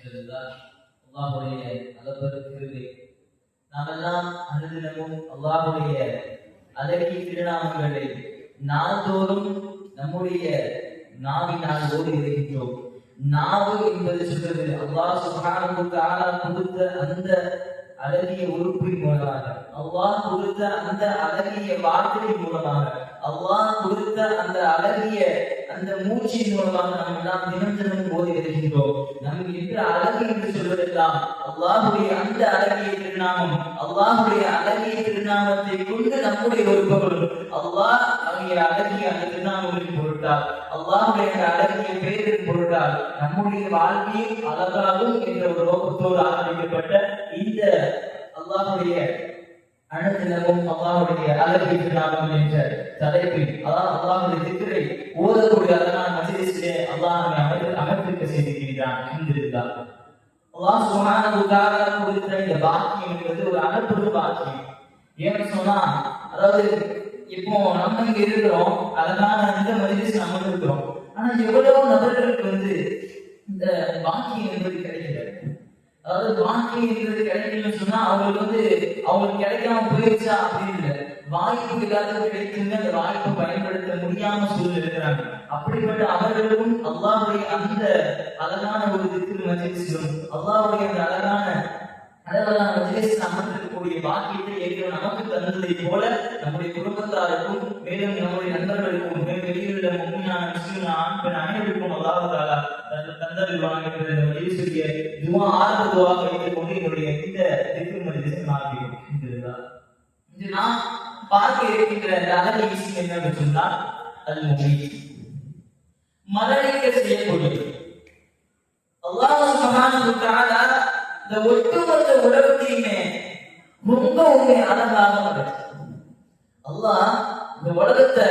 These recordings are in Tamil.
அல்ஹம்துலில்லாஹ் அல்லாஹ்வுடைய அளப்பெரு கிருபை. நாமெல்லாம் அனுதினமும் அல்லாஹுடைய அழகிய திருநாமங்களை நாள்தோறும் நம்முடைய நாவினால் ஓடி இருக்கின்றோம் நாவு என்பது சொல்றது அல்லாஹ் சுப்ஹானஹு வ தஆலா கொடுத்த அந்த அழகிய உறுப்பின் மூலமாக அல்லாஹ் கொடுத்த அந்த அழகிய வார்த்தையின் மூலமாக. அல்லாஹ் கொடுத்த அந்த அழகிய அந்த மூச்சின் மூலமாக நாம் எல்லாம் தினம் தினம் ஓதி வருகின்றோம். நமக்கு என்ற அழகு என்று சொல்வதெல்லாம் அல்லாஹுடைய அந்த அழகிய திருநாமம். அல்லாஹுடைய அழகிய திருநாமத்தை கொண்டு நம்முடைய ஒரு அல்லாஹ் அவருடைய அழகிய அந்த திருநாமங்களின் பொருட்டால் அல்லாஹுடைய அந்த அழகிய பெயரின் பொருட்டால் நம்முடைய வாழ்க்கையை அழகாகும் என்ற ஒரு நோக்கத்தோடு ஆரம்பிக்கப்பட்ட இந்த அல்லாஹுடைய அனுதினமும் அல்லாஹுடைய அழகிய திருநாமம் என்ற தலைப்பில் அதான் அல்லாஹுடைய திக்கரை ஓதக்கூடிய அதனால் மசிதிஸ்டே அல்லாஹ் நம்மை அமர்ந்து அமர்ந்திருக்க செய்திருக்கிறான். அல்ஹம்துலில்லாஹ். அல்லாஹ் சுமான வ தஆலா கொடுத்த இந்த பாக்கியம் என்பது ஒரு அனுப்புற பாக்கியம். ஏன்னு சொன்னா அதாவது இப்போ நம்ம இங்க இருக்கிறோம் அதனால இந்த மசிதிஸ் நம்ம இருக்கிறோம் ஆனா எவ்வளவு நபர்களுக்கு வந்து இந்த பாக்கியம் என்பது கிடைக்கும் அதாவது பாக்கியம் கிடைக்கலன்னு சொன்னா அவங்களுக்கு வந்து அவங்களுக்கு கிடைக்காம போயிருச்சா அப்படின்னு இல்லை. வாய்ப்பு இல்லாத கிடைக்குங்க அந்த வாய்ப்பை பயன்படுத்த முடியாம சூழல் இருக்கிறாங்க. அப்படிப்பட்ட அவர்களுக்கும் அல்லாவுடைய அந்த அழகான ஒரு திரு மஜிலிசிலும் அல்லாவுடைய அந்த அழகான அழகான மஜிலிஸ் அமர்ந்திருக்கக்கூடிய பாக்கியத்தை ஏற்கனவே நமக்கு தந்ததை போல நம்முடைய குடும்பத்தாருக்கும் மேலும் நம்முடைய நண்பர்களுக்கும் மேலும் வெளியுள்ள முன்னான முஸ்லிம் ஆண் பெண் அனைவருக்கும் அல்லாஹ் தந்தருவாங்க என்ற இந்த சொல்லிய துவா ஆரம்ப வைத்துக் கொண்டு என்னுடைய இந்த திரு மஜிலிஸை ஆரம்பிக்கும் இன்று நாம் பார்க்க இருக்கின்ற விஷயம் என்னன்னு சொன்னால் அது செய்யக்கூடியது அல்லாஹ் வ தஆலா இந்த ஒட்டுமொத்த உலகத்தையுமே ரொம்பவுமே அழகாக அல்லாஹ் இந்த உலகத்தை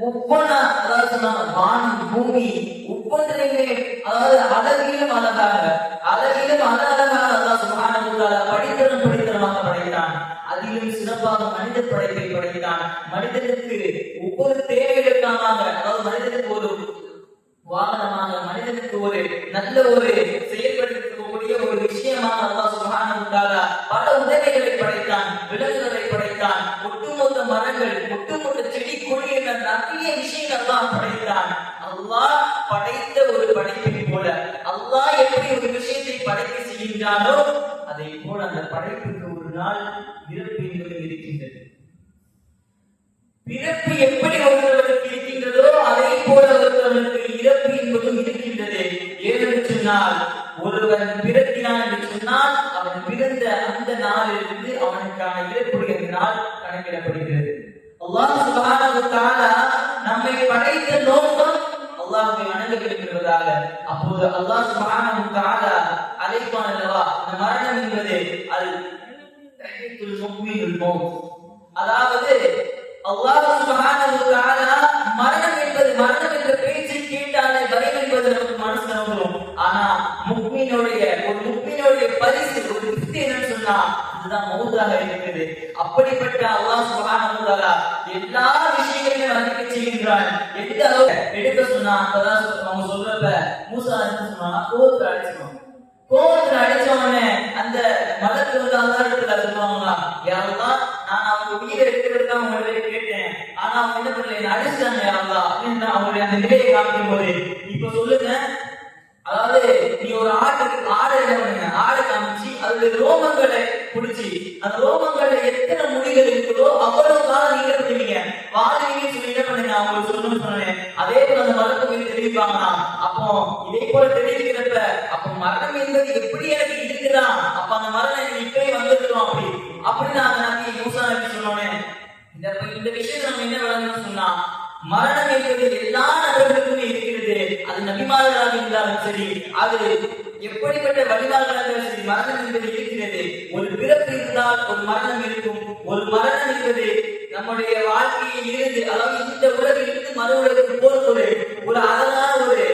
ஒவ்வொன்றா அதாவது சொன்னாங்க வானம் பூமி ஒவ்வொன்றையுமே அதாவது அழகிலும் அழகாக அழகிலும் அழகாக அல்லாஹ் சுப்ஹானஹு படித்தனம் படித்தனமாக படைத்தான். அதிலும் சிறப்பாக மனித படைப்பை படைத்தான். மனிதனுக்கு ஒவ்வொரு தேவைகளுக்காக அதாவது மனிதனுக்கு ஒரு வாகனமாக மனிதனுக்கு ஒரு நல்ல ஒரு செயல்படுத்த ஒரு விஷயமாக அல்லாஹ் சுப்ஹானஹு பல உதவிகளை படைத்தான் விலங்குகளை படைத்தான் ஒட்டுமொத்த மரங்கள் ஒட்டுமொத்த செடி கொடி என்ற நிறைய விஷயங்கள் அல்லாஹ் படைத்தான். அல்லாஹ் படைத்த ஒரு படைப்பை போல அல்லாஹ் எப்படி ஒரு விஷயத்தை படைக்க செய்கின்றானோ அதை போல அந்த படைப்புக்கு ஒரு நாள் இறப்பு என்பது இருக்கின்றது. பிறப்பு எப்படி ஒருவருக்கு இருக்கின்றதோ அதே போல ஒருவருக்கு இறப்பு என்பதும் இருக்கின்றது. ஏனென்று சொன்னால் ஒருவன் பிறக்கிறான் நம்மை நோக்கம் அல்லாஹ்வை வணங்க வேண்டும் என்பதாக அப்போது அல்லாஹ் சுப்ஹானஹு வ தஆலா அழைப்பான் அல்லவா இந்த மரணம் என்பது அது தஹீத்துல் முஃமினுல் மௌத். அதாவது அல்லாஹ் சுப்ஹானஹு வ தஆலா மரணம் என்பது மரணம் என்ற பேச்சை கேட்டாலே பயம் என்பது நமக்கு மனசு நம்பும் ஆனா முக்மீனுடைய ஒரு முக்மீனுடைய பரிசு ஒரு gift என்னன்னு சொன்னா அதுதான் மௌத்தாக இருக்குது அப்படிப்பட்ட அல்லாஹ் சுப்ஹானஹு எல்லா விஷயங்களையும் வர்ணிக்க செய்கின்றான். எந்த அளவு எடுக்க சொன்னா அப்பதான் அவங்க சொல்றப்ப மூசா என்ன சொன்னா கோவத்தை அடிச்சுக்கணும் கோவத்துல அழைச்சவனே அந்த மதத்து வந்து அல்லாஹ்விடத்துல சொல்லுவாங்களா? யாரெல்லாம் நான் அவங்க உயிரை எடுக்கிறதுக்கு தான் உங்களை கேட்டேன். ஆனா அவங்க என்ன பண்ணல என்ன அடிச்சிட்டாங்க யாரெல்லாம் அப்படின்னு அவங்களுடைய அந்த நிலையை காமிக்கும் போது இப்ப சொல்லுங்க. அதாவது நீ ஒரு ஆட்டுக்கு ஆடை என்ன பண்ணுங்க? ஆடை காமிச்சு அதுல ரோமங்களை புடிச்சு அந்த ரோமங்கள்ல எத்தனை முடிகள் இருக்குதோ அவ்வளவு காலம் நீங்க என்ன பண்ணுவீங்க வாழ்வீங்க சொல்லி என்ன பண்ணுங்க? அவங்களுக்கு சொல்லணும்னு சொன்னேன். அதே போல அந்த மரத்தை போய் தெரிவிப்பாங்களா அப்போ இதே போல தெரிவிக்கிறப்ப அப்போ மரணம் என்பது எப்படி எனக்கு இருக்குதான் அப்ப அந்த மரணம் எனக்கு இப்பவே வந்துருக்கோம் அப்படி? அப்படின்னு நான் நம்பி யூசா நபி சொன்னோன்னே இந்த இந்த விஷயத்தை நம்ம என்ன விளங்கணும்னு சொன்னா மரணம் என்பது எல்லா நபர்களுக்கும் அது இருந்தாலும் சரி அது எப்படிப்பட்ட வழிபாடுகளாக சரி மரணம் என்பது இருக்கிறது. ஒரு பிறப்பு இருந்தால் ஒரு மரணம் இருக்கும். ஒரு மரணம் என்பது நம்முடைய வாழ்க்கையில் இருந்து அதாவது இந்த உலகில் இருந்து மறு உலகத்துக்கு போறது ஒரு ஒரு அழகான ஒரு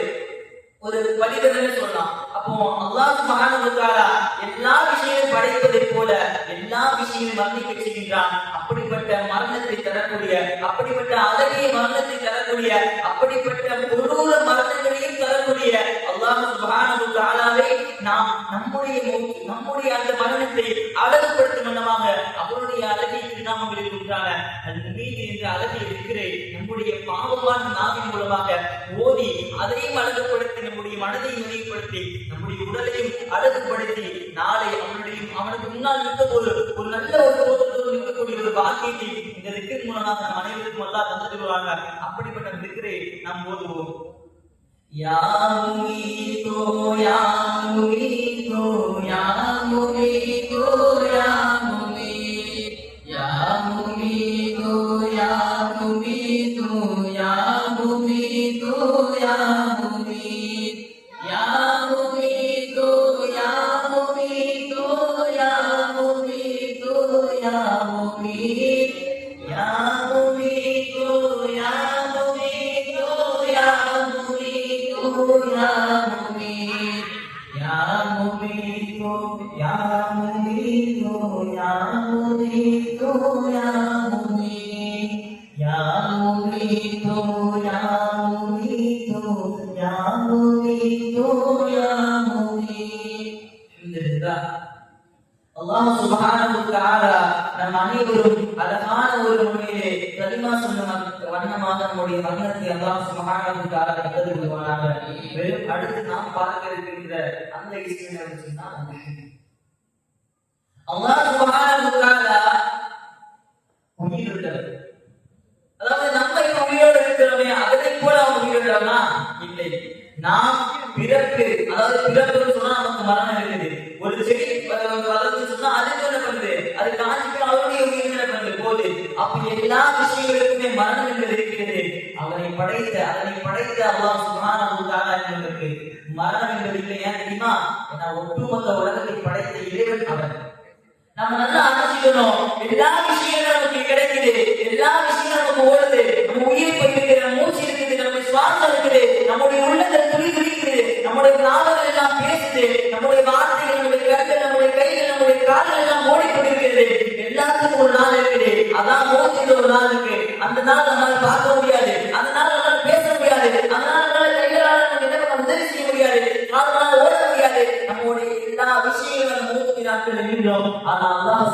ஒரு வழிதல்னு சொல்லலாம்? அப்போ அல்லாஹ் சுப்ஹானஹு எல்லா விஷயங்களும் படைப்பதை போல எல்லா விஷயங்களும் வர்ணிக்க செய்கின்றான். அப்படிப்பட்ட மரணத்தை தரக்கூடிய அப்படிப்பட்ட அழகிய மரணத்தை தரக்கூடிய அப்படிப்பட்ட கொடூர நம்முடைய மூச்சு, நம்முடைய அந்த மரணத்தை அழகுபடுத்தும் வண்ணமாக அவருடைய அழகை திருநாமங்கள் இருக்கின்றன. அது மீது என்ற அழகில் இருக்கிற நம்முடைய பாவமான நாவின் மூலமாக ஓதி அதையும் அழகுபடுத்தி நம்முடைய மனதை நினைவுபடுத்தி நம்முடைய உடலையும் அழகுபடுத்தி நாளை அவனுடைய அவனுக்கு முன்னால் நிற்க போது ஒரு நல்ல ஒரு தோற்றத்தோடு நிற்கக்கூடிய ஒரு பாக்கியத்தை இந்த திக்கின் மூலமாக நம் அனைவருக்கும் எல்லாம் தந்துடுவாங்க அப்படிப்பட்ட திக்கரை நாம் ஓதுவோம். யாமுகி தோ யாமுகி அல்லாஹ் சுப்ஹானஹு தஆலா நம் அனைவரும் அழகான ஒரு முறையிலே கலிமா சொன்ன வண்ணமாக நம்முடைய மரணத்தை அல்லாஹ் தஆலா கொள்வானாக அடுத்து நாம் பார்க்க இருக்கின்ற அந்த விஷயம் என்ன அல்லாஹ் சுப்ஹானஹு தஆலா அதாவது நம்ம இப்ப உயிரோடு இருக்கிறோமே அதனை போல அவன் உயிரிழமா இல்லை. நாம் பிறப்பு அதாவது பிறப்புன்னு சொன்னா நமக்கு மரணம் இருக்குது. ஒரு செடி வளர்ந்து சொன்னா அதுக்கு என்ன பண்ணுது? அது காஞ்சிக்கு அவருடைய உயிர் என்ன பண்ணுது? அப்ப எல்லா விஷயங்களுக்குமே மரணம் என்பது இருக்கிறது. அவனை படைத்த அதனை படைத்த அல்லாஹ் சுப்ஹானஹு தஆலா என்பதற்கு மரணம் என்பது இல்லை ஏன் தெரியுமா? ஏன்னா ஒட்டுமொத்த നമ്മൾ നല്ല ആലോചിക്കുന്നു എല്ലാ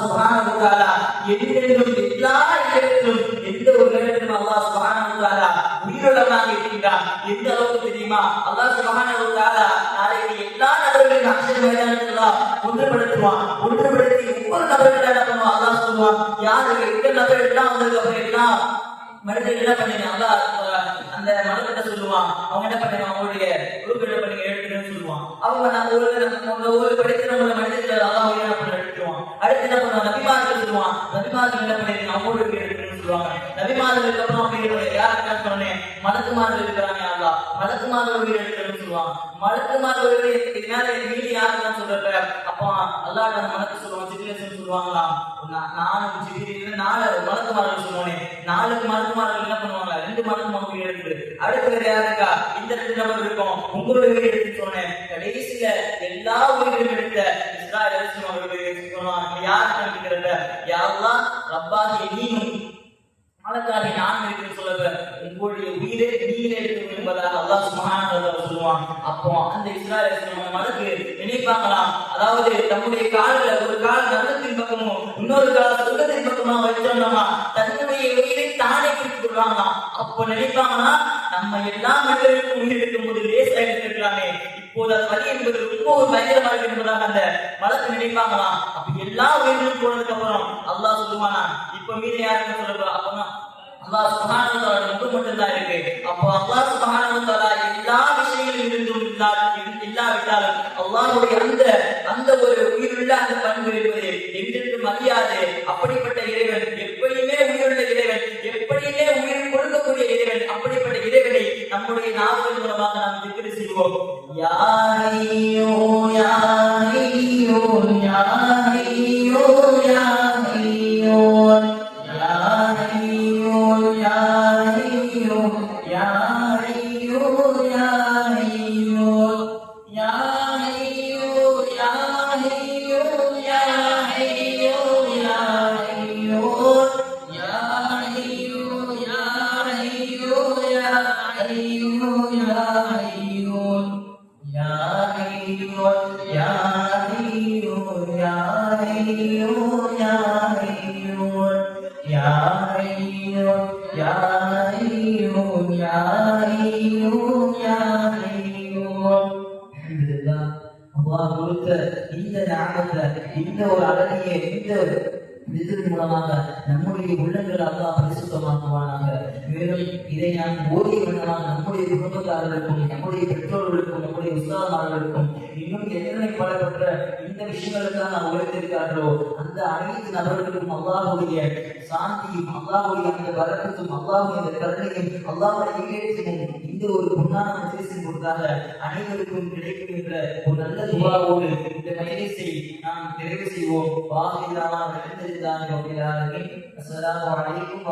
ஆனா அல்லாஹ் சுப்ஹானஹு எல்லா இடத்திலும் எந்த ஒரு இடத்திலும் அல்லாஹ் சுப்ஹானஹு வ தஆலா உயிருள்ளவனாக எந்த அளவுக்கு தெரியுமா? அல்லாஹ் சுப்ஹானஹு வ நாளைக்கு எல்லா நபர்களையும் அக்ஷர மைதானத்துல ஒன்றுபடுத்துவான். ஒன்றுபடுத்தி ஒவ்வொரு நபர்கள் என்ன பண்ணுவான்? அல்லாஹ் சொல்லுவான் யாரு எந்த நபர் எல்லாம் வந்ததுக்கு எல்லாம் மனிதர்கள் என்ன பண்ணீங்க? அல்லாஹ் அந்த மனிதர்கிட்ட சொல்லுவான். அவங்க என்ன பண்ணுவாங்க அவங்களுடைய குரூப் பண்ணி எழுதுன்னு சொல்லுவான். அவங்க நான் ஒரு ஒரு படிக்கிற இருக்கணும் அப்படிங்கிறத சொன்னேன் மலக்கு மாதிரி இருக்கிறாங்க அல்லா மலக்கு மாதிரி உயிரிழக்கிறேன்னு சொல்லுவான் மலக்கு மாதிரி என்னால மீதி யாருக்கான்னு சொல்றப்ப அப்போ அல்லாட்ட மலக்கு சொல்லுவான் சித்திரேசன் சொல்லுவாங்களா நாலு நாலு மலக்கு மாதிரி சொல்லுவானே நாலு மலக்கு மாதிரி என்ன பண்ணுவாங்க ரெண்டு மலக்கு மாதிரி உயிரிழக்குது அடுத்து வேற யாருக்கா இந்த ரெண்டு நபர் இருக்கும். உங்களுடைய உயிரிழக்கு சொன்னேன். கடைசியில எல்லா உயிரிழக்கும் எடுத்த அப்போ அந்த இஸ்ராயல் மனது நினைப்பாங்களாம். அதாவது தம்முடைய காலில் ஒரு கால் நரகத்தின் பக்கமும் இன்னொரு கால சொர்க்கத்தின் பக்கமா வச்சோம்னா தன்னுடைய உயிரை தானே பிடித்துக் கொள்வாங்களாம். அப்போ நினைப்பாங்கன்னா நம்ம எல்லா மனிதர்களுக்கும் உயிர் இருக்கும் போது லேசாக எடுத்திருக்கலாமே இப்போது அது வலி என்பது ரொம்ப ஒரு பயங்கரமா இருக்கு என்பதாக அந்த மலக்கு நினைப்பாங்களாம். அப்ப எல்லா உயிர்களும் போனதுக்கு அப்புறம் அல்லாஹ் சொல்லுவானா? இப்ப மீது யாருன்னு சொல்லுவா அப்பதான் அல்லாஹ் சுப்ஹானஹு வ மட்டும் மட்டும்தான் இருக்கு. அப்போ அல்லாஹ் சுப்ஹானஹு அல்லாஹ்வுடைய அந்த அந்த ஒரு உயிருள்ள அந்த பண்பு இருப்பது என்றென்றும் அறியாது. அப்படிப்பட்ட இறைவன் எப்படியுமே உயிருள்ள இறைவன் எப்படியுமே உயிர் கொடுக்கக்கூடிய இறைவன் அப்படிப்பட்ட இறைவனை நம்முடைய நாவல் மூலமாக நாம் திக்ரு செய்வோம். யாரையோ யாரையோ யா حي يا حي يا حي يا حي يا حي يا حي يا حي يا حي يا حي يا حي الحمد لله الله قلت إن نعمة إنه عليه إنه இதன் மூலமாக நம்முடைய உள்ளங்கள் அல்லா பரிசுத்தமாக்குவானாக. மேலும் இதை நான் ஓதிய வண்ணமாக நம்முடைய குடும்பத்தாரர்களுக்கும் நம்முடைய பெற்றோர்களுக்கும் நம்முடைய உற்சாகமாகட்டும் இன்னும் எத்தனை பலப்பட்ட இந்த விஷயங்களுக்காக உழைத்திருக்கிறார்களோ அந்த அனைத்து நபர்களுக்கும் அல்லாஹுடைய சாந்தியும் அல்லாஹுடைய அந்த வரக்கத்தும் அல்லாஹுடைய அந்த கருணையும் அல்லாஹுடைய ஈடேற்றமும் இந்த ஒரு பொன்னான மஜ்லிஸின் பொருட்டாக அனைவருக்கும் கிடைக்கின்ற ஒரு நல்ல துவாவோடு இந்த மஜிலிசை நாம் நிறைவு செய்வோம். வாஹிலான அல்ஹம்துலில்லாஹி ரப்பில் ஆலமீன். அஸ்ஸலாமு அலைக்கும்